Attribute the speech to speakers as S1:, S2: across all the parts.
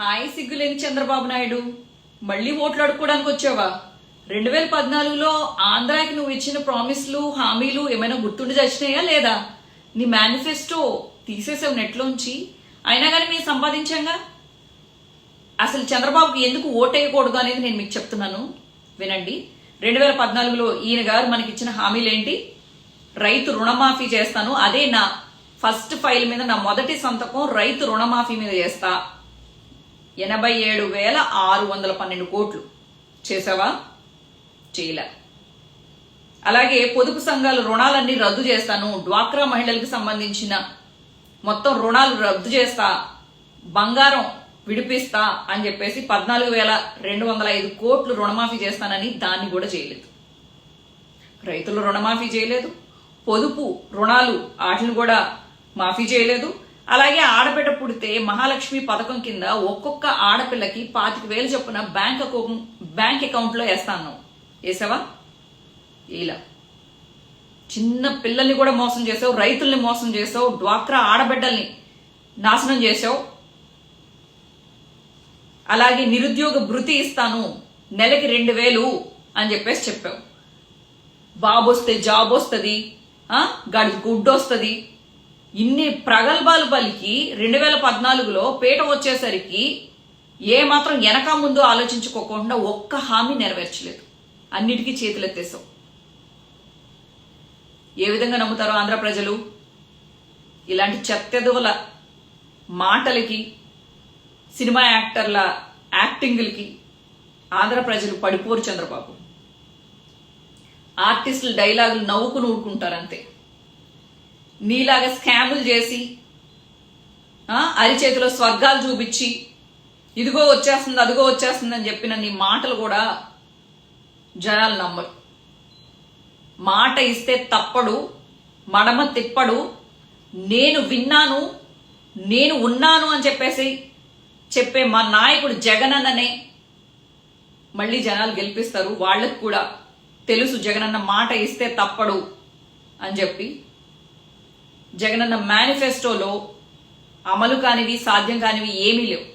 S1: Hi సిగ్గులేని చంద్రబాబు నాయుడు. మళ్ళీ ఓట్లు అడుక్కోవడానికి వచ్చావా? రెండు వేల పద్నాలుగులో ఆంధ్రాకి నువ్వు ఇచ్చిన ప్రామిస్లు హామీలు ఏమైనా గుర్తుండి చచ్చినాయా లేదా? నీ మేనిఫెస్టో తీసేసావు నెట్లోంచి. అయినా కానీ మేము సంపాదించాంగా? అసలు చంద్రబాబుకి ఎందుకు ఓటేయకూడదు అనేది నేను మీకు చెప్తున్నాను. వినండి. రెండు వేల పద్నాలుగులో ఈయన గారు మనకి ఇచ్చిన హామీలు ఏంటి రైతు రుణమాఫీ చేస్తాను. అదే నా ఫస్ట్ ఫైల్ మీద నా మొదటి సంతకం రైతు రుణమాఫీ మీద చేస్తా. ఎనభై ఏడు వేల ఆరు వందల పన్నెండు కోట్లు. చేసావా చేయలే. అలాగే పొదుపు సంఘాల రుణాలన్నీ రద్దు చేస్తాను. డ్వాక్రా మహిళలకు సంబంధించిన మొత్తం రుణాలు రద్దు చేస్తా. బంగారం విడిపిస్తా అని చెప్పేసి పద్నాలుగు వేల రెండు వందల ఐదు కోట్లు రుణమాఫీ చేస్తానని దాన్ని కూడా చేయలేదు. రైతులు రుణమాఫీ చేయలేదు. పొదుపు రుణాలు వాటిని కూడా మాఫీ చేయలేదు. అలాగే ఆడబిడ్డ పుడితే మహాలక్ష్మి పథకం కింద ఒక్కొక్క ఆడపిల్లకి పాతిక వేలు చొప్పున బ్యాంక్ అకౌంట్ బ్యాంక్ అకౌంట్లో వేస్తాను. వేసావా? ఇలా. చిన్న పిల్లల్ని కూడా మోసం చేసావు రైతుల్ని మోసం చేసావు డ్వాక్రా ఆడబిడ్డల్ని నాశనం చేసావు. అలాగే నిరుద్యోగ భృతి ఇస్తాను నెలకి రెండు వేలు అని చెప్పేసి చెప్పావు. బాబు వస్తే జాబ్ వస్తుంది గడి గుడ్డు వస్తుంది ఇన్ని ప్రగల్భాలు పలికి రెండు వేల పద్నాలుగులో పీట వచ్చేసరికి ఏ మాత్రం వెనక ముందు ఆలోచించుకోకుండా ఒక్క హామీ నెరవేర్చలేదు. అన్నిటికీ చేతులెత్తేసాం ఏ విధంగా నమ్ముతారు ఆంధ్ర ప్రజలు? ఇలాంటి చెత్తెదువల మాటలకి సినిమా యాక్టర్ల యాక్టింగ్లకి ఆంధ్ర ప్రజలు పడిపోరు చంద్రబాబు. ఆర్టిస్టుల డైలాగులు నవ్వుకుని ఊరుకుంటారు అంతే. నీలాగా స్కాములు చేసి అరిచేతిలో స్వర్గాలు చూపించి ఇదిగో వచ్చేస్తుంది అదిగో వచ్చేస్తుంది అని చెప్పిన నీ మాటలు కూడా జనాలు నమ్మరు. మాట ఇస్తే తప్పడు మడమ తిప్పడు నేను విన్నాను నేను ఉన్నాను అని చెప్పేసి చెప్పే మా నాయకుడు జగనన్ననే మళ్ళీ జనాలు గెలిపిస్తారు. వాళ్ళకు కూడా తెలుసు జగనన్న మాట ఇస్తే తప్పడు అని చెప్పి జగనన్న మేనిఫెస్టోలో అమలు కానివి సాధ్యం కానివి ఏమీ లేవు.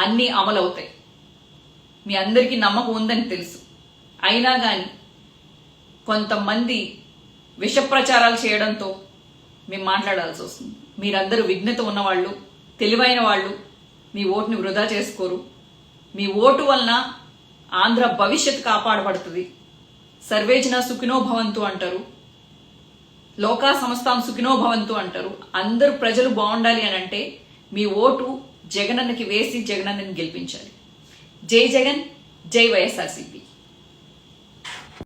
S1: అన్నీ అమలు అవుతాయి మీ అందరికీ నమ్మకం ఉందని తెలుసు. అయినా కానీ కొంతమంది విష ప్రచారాలు చేయడంతో మేము మాట్లాడాల్సి వస్తుంది. మీరందరూ విఘ్నత ఉన్నవాళ్ళు తెలివైన వాళ్ళు మీ ఓటుని వృధా చేసుకోరు. మీ ఓటు వలన ఆంధ్ర భవిష్యత్ కాపాడబడుతుంది. సర్వేజన సుఖినోభవంతు అంటారు. లోకా సంస్థాం సుఖినో భవంతు అంటారు. అందరూ ప్రజలు బాగుండాలి అని అంటే మీ ఓటు జగనన్నకి వేసి జగనన్నని గెలిపించాలి. జై జగన్ జై వైఎస్ఆర్సీపీ.